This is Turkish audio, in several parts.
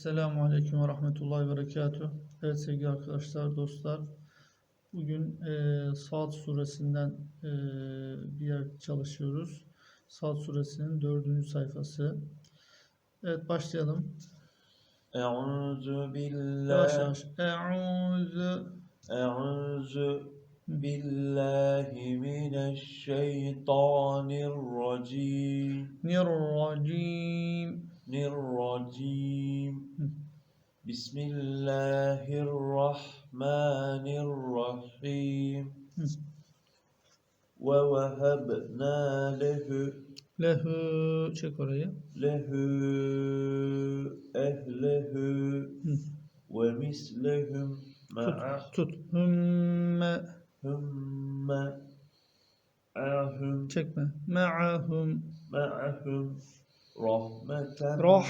Selamun Aleyküm ve Rahmetullahi ve Berekatuhu. Evet sevgili arkadaşlar, dostlar. Bugün e, Saat Suresinden e, bir yer çalışıyoruz. Saat Suresinin dördüncü sayfası. Evet başlayalım. Euzu billahi. Yavaş Euzu. Euzu billahi mineşşeytanirracim. Nirracim. الرجيم بسم الله الرحمن الرحيم. ووهبنا له. Çek orayı. له أهله. ومثلهم Tut. Hümme. هم معهم Çekme. Ma'ahum. معهم Rahmeten Rah.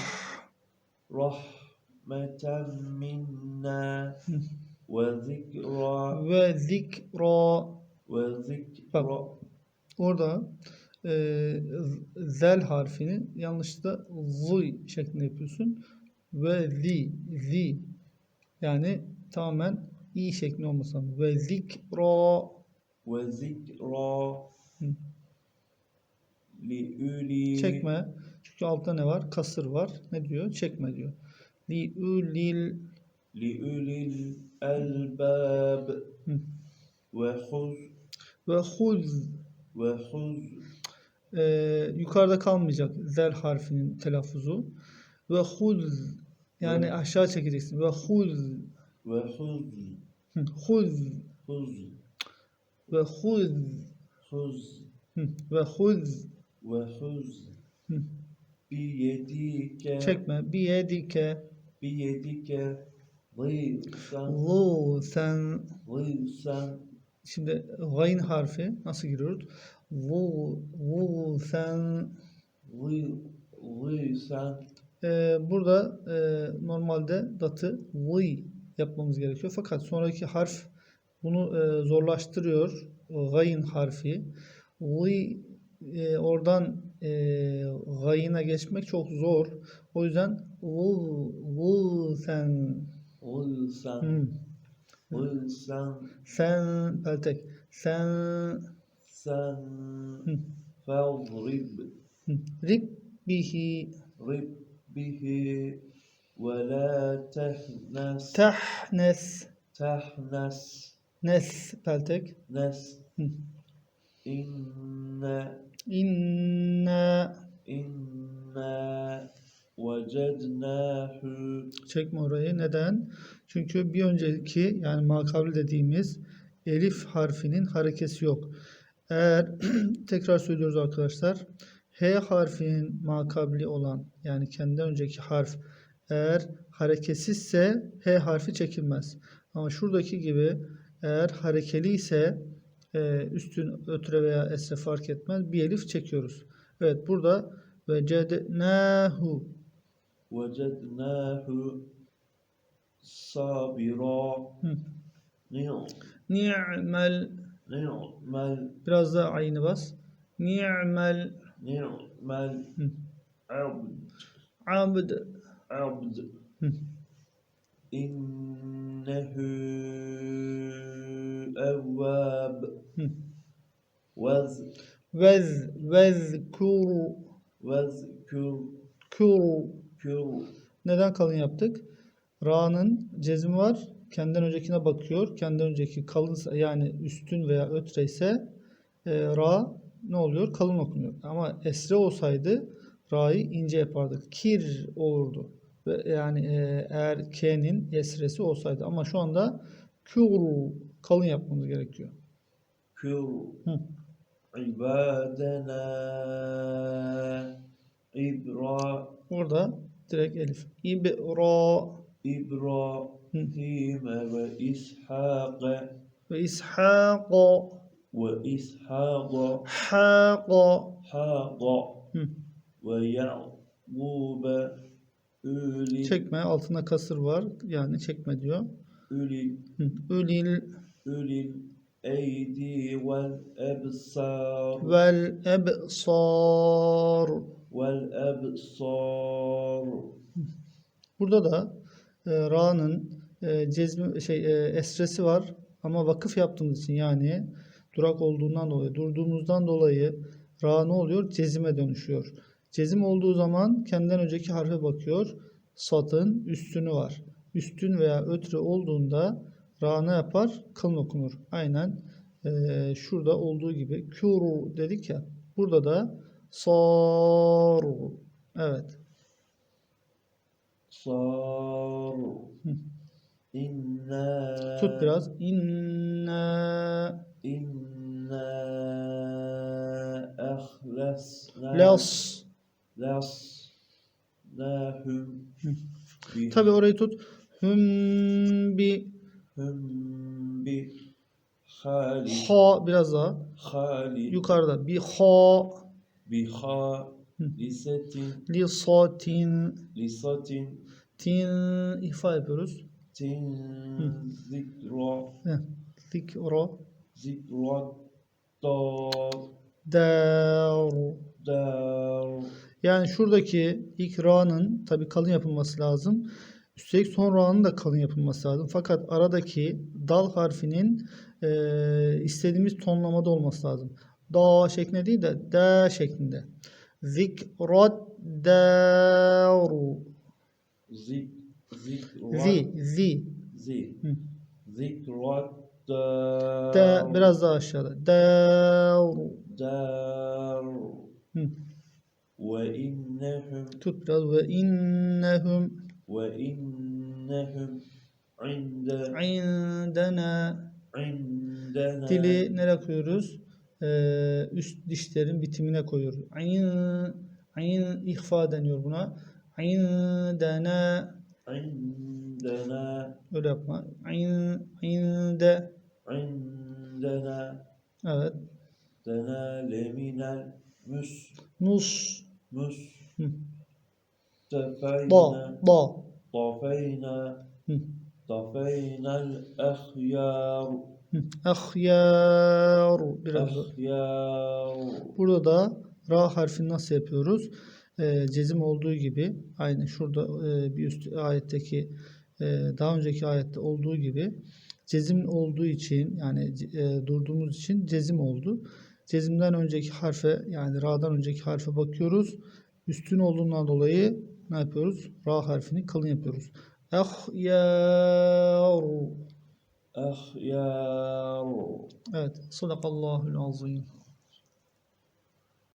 Rahmeten minna ve zikra ve zikra. Ve zikra. Bak, orada e, zel harfini yanlışlıkla zi şeklinde yapıyorsun. Ve zi zi. Yani tamamen i şeklinde olmasın ve zikra. Ve zikra. Li uli çekme. Çünkü altta ne var? Kasır var. Ne diyor? Çekme diyor. Li ulil li ulil elbab ve huz ve huz. ve huz. Ee, yukarıda kalmayacak zel harfinin telaffuzu. Ve huz. Yani ve, aşağı çekeceksin. Ve huz. Ve huz. Huz. Huz. Ve huz. Huz. Ve huz. Ve huz. Biyedike. Çekme. Biyedike. Biyedike. Gıysen. Gıysen. Gıysen. Şimdi gayn harfi nasıl giriyoruz? Gıysen. Gıysen. Ee, burada e, normalde datı vıy yapmamız gerekiyor. Fakat sonraki harf bunu e, zorlaştırıyor. Gayn harfi. Vıy e, oradan e, gayına geçmek çok zor. O yüzden vulsen vulsen hmm. vulsen sen peltek sen. Sen. Hmm. fadrib hmm. rib. Bihi. Rib bihi. Ve la tehnes. Tehnes. Tehnes. Nes peltek nes. Hmm. inne İnne İnne vecednâhü Çekme orayı. Neden? Çünkü bir önceki yani makabli dediğimiz elif harfinin harekesi yok. Eğer tekrar söylüyoruz arkadaşlar. H harfinin makabli olan yani kendinden önceki harf eğer hareketsizse H harfi çekilmez. Ama şuradaki gibi eğer harekeli ise e, üstün ötre veya esre fark etmez bir elif çekiyoruz. Evet burada ve cednahu وجدناه صابرا Hı. نعم ni'mel نعم Biraz da aynı bas. Ni'mel نعم Hı. عبد abd. innehu evvab vez vez vezkur vezkur kur kur neden kalın yaptık? Ra'nın cezmi var. Kendinden öncekine bakıyor. Kendinden önceki kalın yani üstün veya ötre ise e, ra ne oluyor? Kalın okunuyor. Ama esre olsaydı ra'yı ince yapardık. Kir olurdu. Ve yani e, eğer K'nin yesresi olsaydı. Ama şu anda kûl kalın yapmamız gerekiyor. Kûl ibadena ibra. Orada direkt elif. İbra. İbra. İbrahim'e ve İshak'e ve İshak'a ve İshak'a Hak'a Hak'a ve Ya'gub'e Ölil. Çekme altında kasır var. Yani çekme diyor. Ölil. Hı. Ölil. Ölil. Eydi vel ebsar. Vel ebsar. Vel ebsar. Burada da e, Ra'nın e, cezmi şey e, esresi var ama vakıf yaptığımız için yani durak olduğundan dolayı durduğumuzdan dolayı Ra ne oluyor? Cezime dönüşüyor. Cezim olduğu zaman kendinden önceki harfe bakıyor. Satın üstünü var. Üstün veya ötre olduğunda ra ne yapar? Kalın okunur. Aynen e, şurada olduğu gibi. Kür dedik ya. Burada da sar. Evet. Sar. İnna. Tut biraz. İnna. İnna. Ahlasna. Las las, Hüm. Tabi orayı tut. Hüm bi. Hüm bi. Hali. Ha biraz daha. Hali. Yukarıda. Bi ha. Bi ha. Lisetin. Lisatin. Lisatin. Tin ihfa yapıyoruz. Tin zikro. Zikro. Zikro. Dar. Dar. Dar. Yani şuradaki ilk ra'nın tabi kalın yapılması lazım. Üstelik son ra'nın da kalın yapılması lazım. Fakat aradaki dal harfinin e, istediğimiz tonlamada olması lazım. Da şeklinde değil de de şeklinde. Zikrat daru. Zik, zikrat. Zi, zi. Zi. Zikrat daru. Biraz daha aşağıda. Daru. Daru. Hı. Ve innehum biraz ve innehum Ve innehum inde indena Dili nereye koyuyoruz? Ee, üst dişlerin bitimine koyuyoruz. Ayn ayn ihfa deniyor buna. Indena indena Öyle yapma. Ayn inde indena Evet. Dena leminel müs mus Müstefeyne Ba Dafeyne Dafeynel ehyar Ehyar Biraz Ehyar Burada da ra harfini nasıl yapıyoruz? E, cezim olduğu gibi aynı şurada e, bir üst ayetteki e, daha önceki ayette olduğu gibi cezim olduğu için yani e, durduğumuz için cezim oldu. Cezimden önceki harfe yani ra'dan önceki harfe bakıyoruz. Üstün olduğundan dolayı ne yapıyoruz? Ra harfini kalın yapıyoruz. Ahyar. Ahyar. Evet. Sadakallahul azim.